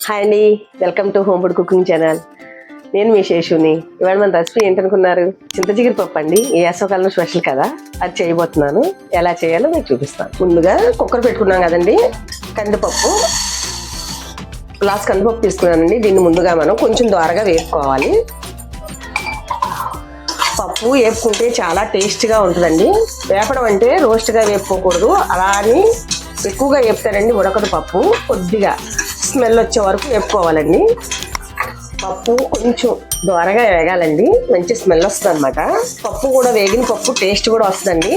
Hi అండి welcome to home food cooking channel. నేను మీ శేషుని. ఇవాళ మన రెసిపీ ఏంటనుకున్నారు? చింతచిగురు పప్పు అండి. ఈ వేసవకాలం స్పెషల్ కదా అది చేయబోతున్నాను. ఎలా చేయాలో మీకు చూపిస్తాను. ముందుగా కుక్కర్ పెట్టుకున్నాం కదండి కందిపప్పు. గ్లాస్ కందిపప్పు తీసుకున్నానండి. దీన్ని ముందుగా మనం కొంచెం ద్వారగా వేపుకోవాలి. పప్పు వేపుకుంటే చాలా టేస్ట్గా ఉంటుందండి. వేపడం అంటే రోస్ట్గా వేపుకోకూడదు. అలా అని ఎక్కువగా వేపుతారండి ఉడకదు పప్పు కొద్దిగా. స్మెల్ వచ్చే వరకు వేపుకోవాలండి. పప్పు కొంచెం దోరగా వేగాలండి. మంచి స్మెల్ వస్తుంది అనమాట పప్పు కూడా వేగిన పప్పు టేస్ట్ కూడా వస్తుందండి.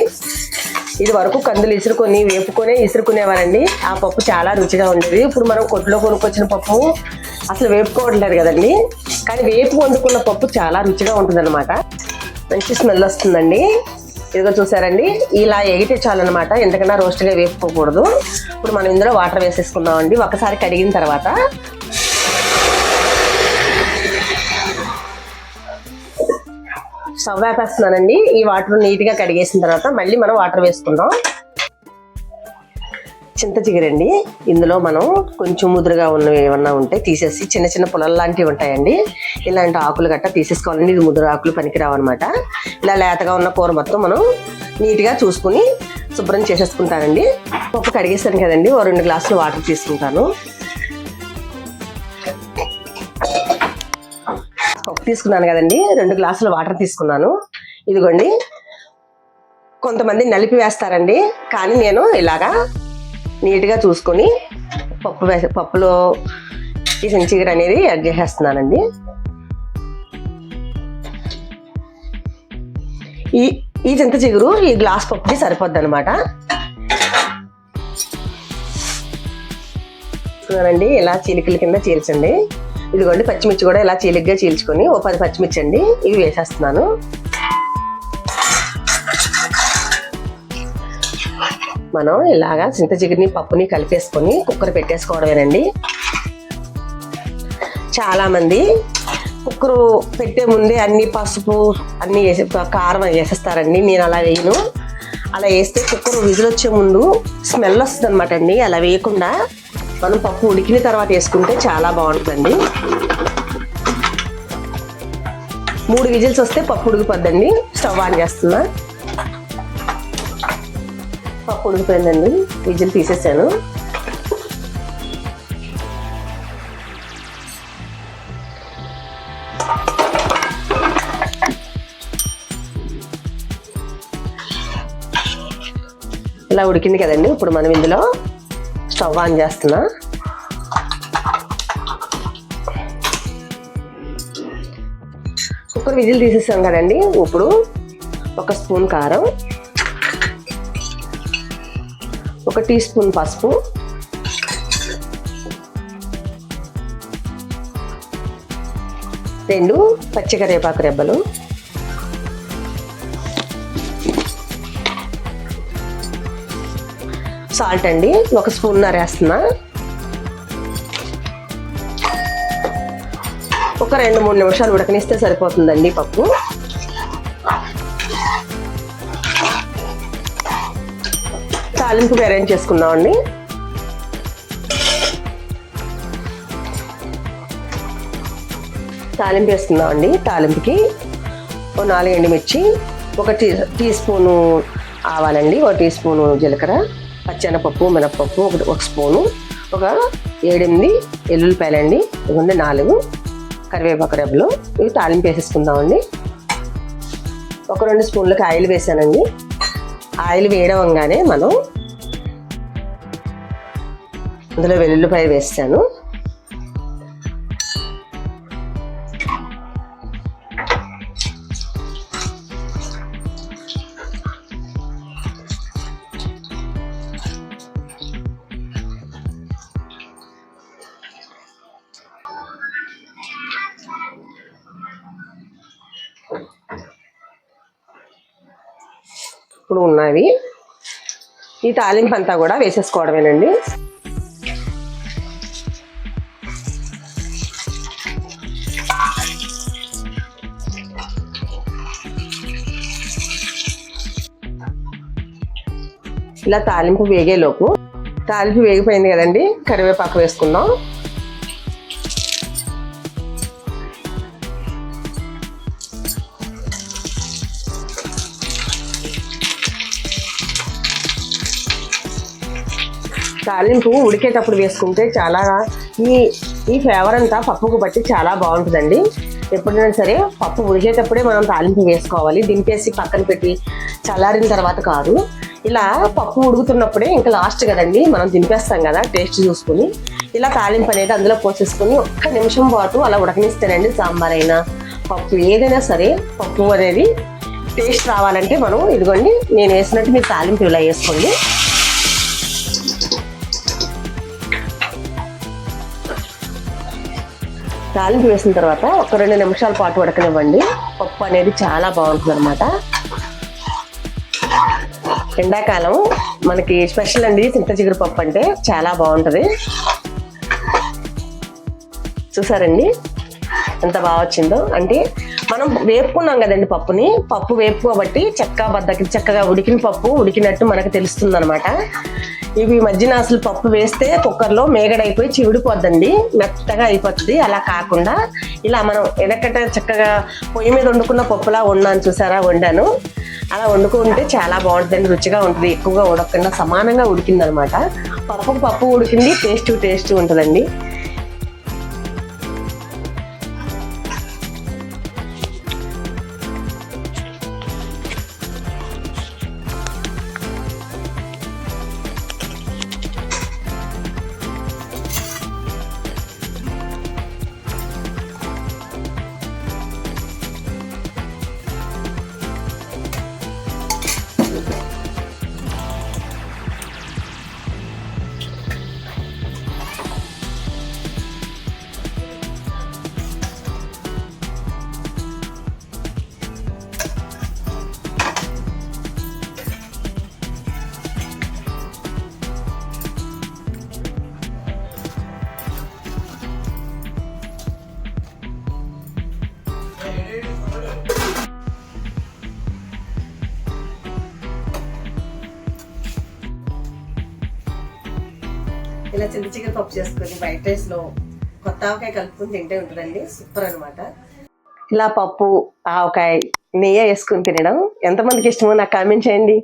ఇది వరకు కందులు ఇసురుకొని వేపుకొని ఇసురుకునేవారండి. ఆ పప్పు చాలా రుచిగా ఉండేది. ఇప్పుడు మనం కొట్లో కొనుక్కొచ్చిన పప్పు అసలు వేపుకోవట్లేదు కదండి. కానీ వేపు వండుకున్న పప్పు చాలా రుచిగా ఉంటుంది మంచి స్మెల్ వస్తుందండి. ఇదిగో చూసారండి ఇలా ఎగితే చాలన్నమాట. ఎందుకన్నా రోస్ట్గా వేపుకోకూడదు. ఇప్పుడు మనం ఇందులో వాటర్ వేసేసుకున్నామండి ఒకసారి కడిగిన తర్వాత స్టవ్ వేపేస్తున్నానండి. ఈ వాటర్ నీట్గా కడిగేసిన తర్వాత మళ్ళీ మనం వాటర్ వేసుకుందాం. చింత చిగురండి ఇందులో మనం కొంచెం ముదురుగా ఉన్నవి ఏమన్నా ఉంటే తీసేసి చిన్న చిన్న పొలాలు లాంటివి ఉంటాయండి. ఇలాంటి ఆకులు గట్టా తీసేసుకోవాలండి ఇది ముదురు ఆకులు పనికిరావు అనమాట ఇలా లేతగా ఉన్న కూర మొత్తం మనం నీట్గా చూసుకుని శుభ్రం చేసేసుకుంటానండి. పప్పు కడిగేసాను కదండి. ఓ రెండు గ్లాసులు వాటర్ తీసుకుంటాను. పప్పు తీసుకున్నాను కదండి. రెండు గ్లాసులు వాటర్ తీసుకున్నాను. ఇదిగోండి. కొంతమంది నలిపి వేస్తారండి. కానీ నేను ఇలాగా నీట్గా చూసుకొని పప్పు వేసే పప్పులో ఈ సెంచిగర్ అనేది యాడ్ చేసేస్తున్నానండి. ఈ ఈ చింత చిగురు ఈ గ్లాస్ పప్పుకి సరిపోద్ది అనమాట చూడండి ఇలా చీలికల కింద చీల్చండి. ఇదిగోండి పచ్చిమిర్చి కూడా ఇలా చీలిగ్గా చీల్చుకొని ఓ పది పచ్చిమిర్చి అండి ఇవి వేసేస్తున్నాను. మనం ఇలాగా చింత చిగురిని పప్పుని కలిపేసుకొని కుక్కర్ పెట్టేసుకోవడమేనండి. చాలామంది కుక్కరు పెట్టే ముందే అన్ని పసుపు అన్ని వేసి కారం వేసేస్తారండి. నేను అలా వేయను. అలా వేస్తే కుక్కర్ విజిల్ వచ్చే ముందు స్మెల్ వస్తుంది అనమాట అండి. అలా వేయకుండా మనం పప్పు ఉడికిన తర్వాత వేసుకుంటే చాలా బాగుంటుందండి. మూడు విజిల్స్ వస్తే పప్పు ఉడికిపోద్దండి. స్టవ్ ఆన్ చేస్తున్నా. పప్పు ఉడికిపోయిందండి. విజిల్ తీసేసాను. ఇలా ఉడికింది కదండి. ఇప్పుడు మనం ఇందులో స్టవ్ ఆన్ చేస్తున్నా. కుక్కర్ విజిల్ తీసేసాం కదండి. ఇప్పుడు ఒక స్పూన్ కారం ఒక టీ స్పూన్ పసుపు. రెండు పచ్చికరేపాకు రెబ్బలు. సాల్ట్ అండి ఒక స్పూన్ వేస్తున్నా ఒక రెండు మూడు నిమిషాలు ఉడకనిస్తే సరిపోతుందండి పప్పు. తాలింపు అరేంజ్ చేసుకుందామండి. తాలింపు వేసుకుందామండి తాలింపుకి ఓ నాలుగు ఎండుమిర్చి ఒక టీ టీ స్పూను ఆవాలండి ఒక టీ స్పూను జీలకర్ర పచ్చెనపప్పు మినపప్పు ఒక ఒక స్పూను ఒక ఏడెనిమిది ఎల్లుల్లిపాయలండి ఇవ్వండి నాలుగు కరివేపాకు రెబ్బలు. ఇవి తాలింపు వేసేసుకుందామండి. ఒక రెండు స్పూన్లకు ఆయిల్ వేసానండి. ఆయిల్ వేయడంగానే మనం అందులో వెల్లుల్లిపాయ వేస్తాను. ఇప్పుడు ఉన్నవి. ఈ తాలింపు అంతా కూడా వేసేసుకోవడమేనండి. ఇలా తాలింపు వేగేలోపు తాలింపు వేగిపోయింది కదండి కరివేపాకు వేసుకుందాం. తాలింపు ఉడికేటప్పుడు వేసుకుంటే చాలా ఈ ఈ ఫ్లేవర్ అంతా పప్పుకు బట్టి చాలా బాగుంటుందండి. ఎప్పుడైనా సరే పప్పు ఉడికేటప్పుడే మనం తాలింపు వేసుకోవాలి. దింపేసి పక్కన పెట్టి చల్లారిన తర్వాత కాదు. ఇలా పప్పు ఉడుకుతున్నప్పుడే ఇంకా లాస్ట్ కదండి మనం దింపేస్తాం కదా టేస్ట్ చూసుకుని. ఇలా తాలింపు అనేది అందులో పోసేసుకుని ఒక్క నిమిషం పాటు అలా ఉడకనిస్తేనండి సాంబార్ అయినా పప్పు ఏదైనా సరే పప్పు అనేది టేస్ట్ రావాలంటే మనం ఇదిగోండి నేను వేసినట్టు మీరు తాలింపు ఇలా వేసుకోండి. తాలింపు వేసిన తర్వాత ఒక రెండు నిమిషాల పాటు ఉడకనివ్వండి. పప్పు అనేది చాలా బాగుంటుంది అనమాట ఎండాకాలం మనకి స్పెషల్ అండి చింత చిగురు పప్పు అంటే చాలా బాగుంటుంది. చూసారండి? ఎంత బాగా వచ్చిందో. అంటే మనం వేపుకున్నాం కదండి పప్పుని. పప్పు వేపుకోబట్టి చెక్క బద్దకి చక్కగా ఉడికిన పప్పు ఉడికినట్టు మనకు తెలుస్తుంది అనమాట ఇవి మధ్యన అసలు పప్పు వేస్తే కుక్కర్లో మేగడైపోయి చివిడిపోద్దండి. మెత్తగా అయిపోతుంది. అలా కాకుండా ఇలా మనం వెనకట చక్కగా పొయ్యి మీద వండుకున్న పప్పులా వండాను చూసారా? వండాను. అలా వండుకుంటే చాలా బాగుంటుంది రుచిగా ఉంటుంది ఎక్కువగా ఉడకకుండా సమానంగా ఉడికిందనమాట. పప్పు పప్పు ఉడికింది టేస్ట్ టేస్ట్ ఉంటుందండి. ఇలా చింత చికెన్ పప్పు చేసుకొని వైట్ రైస్లో కొత్త ఆవకాయ కలుపుకొని తింటే ఉంటుందండి. సూపర్ అనమాట ఇలా పప్పు ఆవకాయ నెయ్యి వేసుకుని తినడం ఎంతమందికి ఇష్టమో నాకు కామెంట్ చేయండి.